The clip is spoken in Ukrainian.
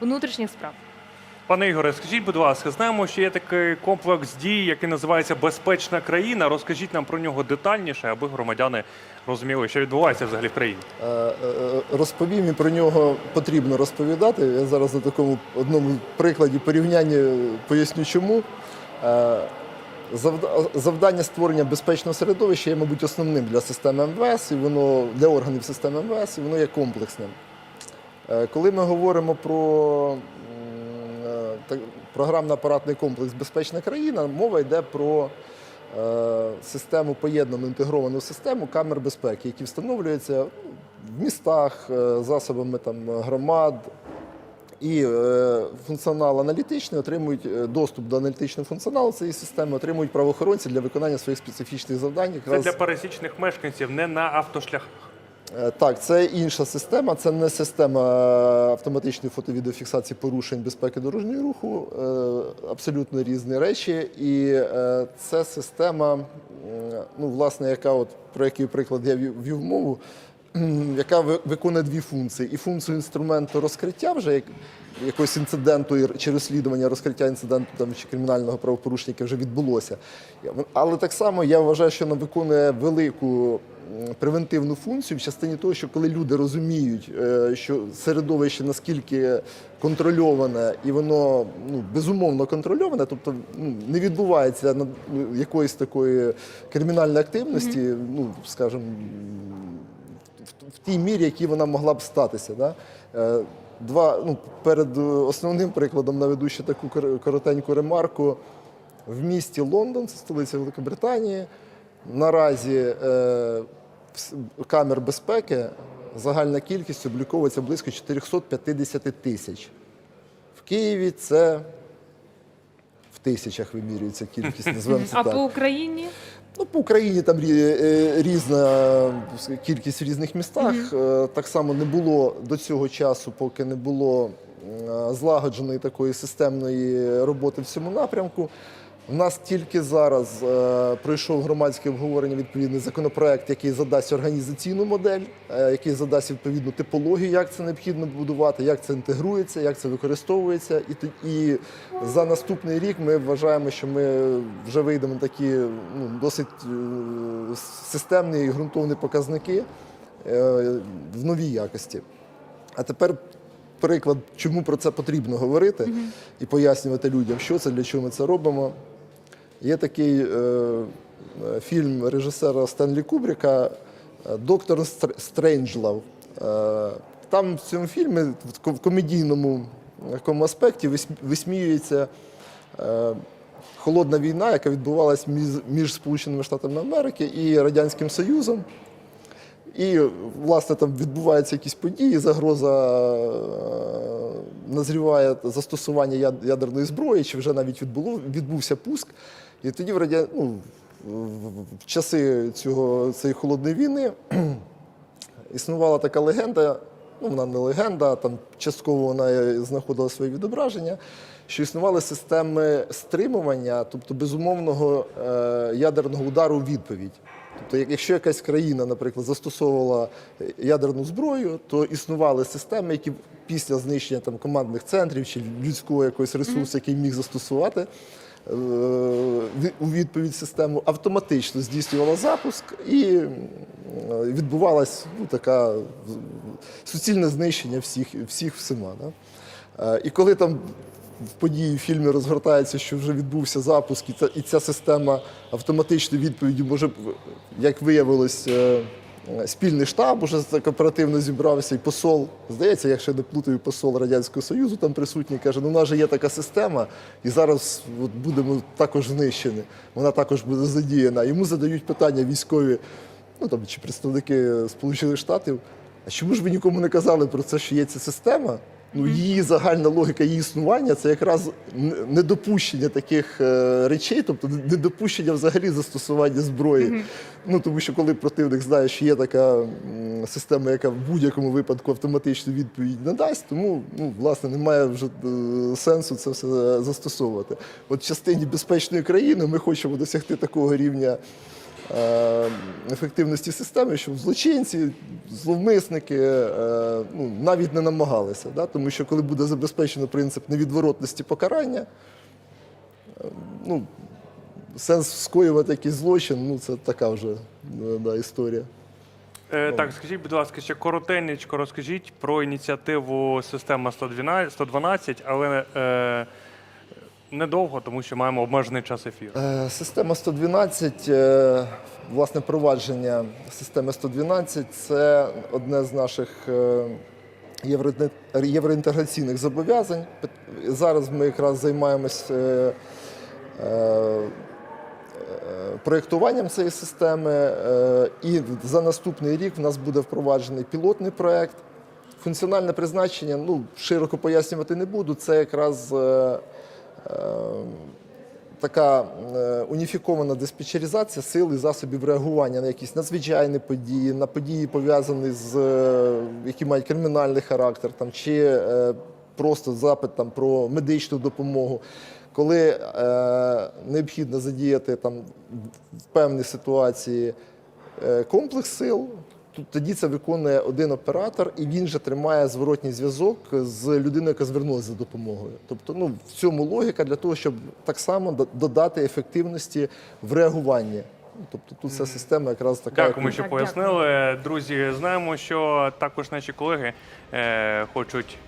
внутрішніх справ. Пане Ігоре, скажіть, будь ласка, знаємо, що є такий комплекс дій, який називається Безпечна країна. Розкажіть нам про нього детальніше, аби громадяни розуміли, що відбувається взагалі в країні. Е, е, Розповім і про нього потрібно розповідати. Я зараз на такому одному прикладі порівняння поясню, чому. Е, Завдання створення безпечного середовища є, мабуть, основним для системи МВС, і воно для органів системи МВС, і воно є комплексним. Е, Коли ми говоримо про е, програмно-апаратний комплекс Безпечна країна, мова йде про е, систему поєднану інтегровану систему камер безпеки, які встановлюються в містах засобами там, громад. І функціонал аналітичний отримують доступ до аналітичного функціоналу цієї системи, отримують правоохоронці для виконання своїх специфічних завдань. Це для пересічних мешканців, не на автошляхах. Е, Так, це інша система. Це не система е, автоматичної фото-відеофіксації порушень безпеки дорожнього руху. е, Абсолютно різні речі. І це система, ну, власне, яка от про який приклад я вів вів мову, яка ви- виконує дві функції: і функцію інструменту розкриття вже як. Якогось інциденту чи розслідування розкриття інциденту там чи кримінального правопорушення, яке вже відбулося. Але так само я вважаю, що вона виконує велику превентивну функцію в частині того, що коли люди розуміють, е, що середовище наскільки контрольоване і воно ну, безумовно контрольоване, тобто ну, не відбувається на- ну, якоїсь такої кримінальної активності, ну скажімо, в, в тій мірі, якій вона могла б статися. Да? Е, Два, ну, перед е, основним прикладом наведу ще таку коротеньку ремарку. В місті Лондон, це столиця Великобританії, наразі е, камер безпеки загальна кількість обліковується близько 450 тисяч. В Києві це в тисячах вимірюється кількість, це А так. по Україні Ну, по Україні там е, різна е, кількість в різних містах. Е, Так само не було до цього часу, поки не було злагодженої такої системної роботи в цьому напрямку. У нас тільки зараз е, пройшов громадське обговорення відповідний законопроект, який задасть організаційну модель, е, який задасть відповідну типологію, як це необхідно будувати, як це інтегрується, як це використовується. І, і за наступний рік ми вважаємо, що ми вже вийдемо на такі ну, досить е, системні і ґрунтовні показники е, в новій якості. А тепер приклад, чому про це потрібно говорити і пояснювати людям, що це, для чого ми це робимо. Є такий е, е, фільм режисера Стенлі Кубріка е, Доктор Стр- Стрейнджлав. Е, там в цьому фільмі в комедійному такому аспекті висміюється е, холодна війна, яка відбувалась між, між Сполученими Штатами Америки і Радянським Союзом. І, власне, там відбуваються якісь події, загроза е, назріває застосування ядерної зброї, чи вже навіть відбуло, відбувся пуск. І тоді в, радя... ну, в- часи цього, цієї холодної війни існувала така легенда, ну вона не легенда, там частково вона знаходила своє відображення, що існували системи стримування, тобто безумовного е, ядерного удару у відповідь. Тобто, якщо якась країна, наприклад, застосовувала ядерну зброю, то існували системи, які після знищення там командних центрів чи людського якогось ресурсу, який міг застосувати е, у відповідь систему, автоматично здійснювала запуск і відбувалась ну, така суцільне знищення всіх, всіх всіма. Да? Е, І коли там події в фільмі розгортається, що вже відбувся запуск, і ця, і ця система автоматичної відповіді може, як виявилось, е, е, спільний штаб уже так зібрався, і посол, здається, якщо я не плутаю, посол Радянського Союзу там присутній, каже, ну у нас же є така система, і зараз от будемо також знищені. Вона також буде задіяна. Йому задають питання військові, ну там чи представники Сполучених Штатів. А чому ж ви нікому не казали про це, що є ця система? Ну, її загальна логіка її існування це якраз недопущення таких е, речей, тобто недопущення взагалі застосування зброї. Ну тому що коли противник знає, що є така система, яка в будь-якому випадку автоматичну відповідь надасть, тому ну, власне немає вже е, сенсу це все застосовувати. От в частині безпечної країни ми хочемо досягти такого рівня ефективності системи, щоб злочинці, зловмисники е, ну, навіть не намагалися. Да? Тому що коли буде забезпечено принцип невідворотності покарання, е, ну, сенс скоювати якийсь злочин, ну це така вже е, да, історія. Е, так, скажіть, будь ласка, ще коротенечко розкажіть про ініціативу система 112, 112 але е, недовго, тому що маємо обмежений час ефіру. Е, Система 112, е, власне, провадження системи 112 це одне з наших е, євроінте- євроінтеграційних зобов'язань. Зараз ми якраз займаємось е, проєктуванням цієї системи, і за наступний рік в нас буде впроваджений пілотний проєкт. Функціональне призначення, ну, широко пояснювати не буду, це якраз така е, уніфікована диспетчеризація сил і засобів реагування на якісь надзвичайні події, на події пов'язані з е, які мають кримінальний характер, там чи е, просто запит там про медичну допомогу. Коли е, необхідно задіяти там в певній ситуації е, комплекс сил, тоді це виконує один оператор, і він же тримає зворотній зв'язок з людиною, яка звернулася за допомогою. Тобто, ну в цьому логіка для того, щоб так само додати ефективності в реагуванні. Тобто тут ця система якраз така. Дякуємо, як... що Так, пояснили. Друзі, знаємо, що також наші колеги е, хочуть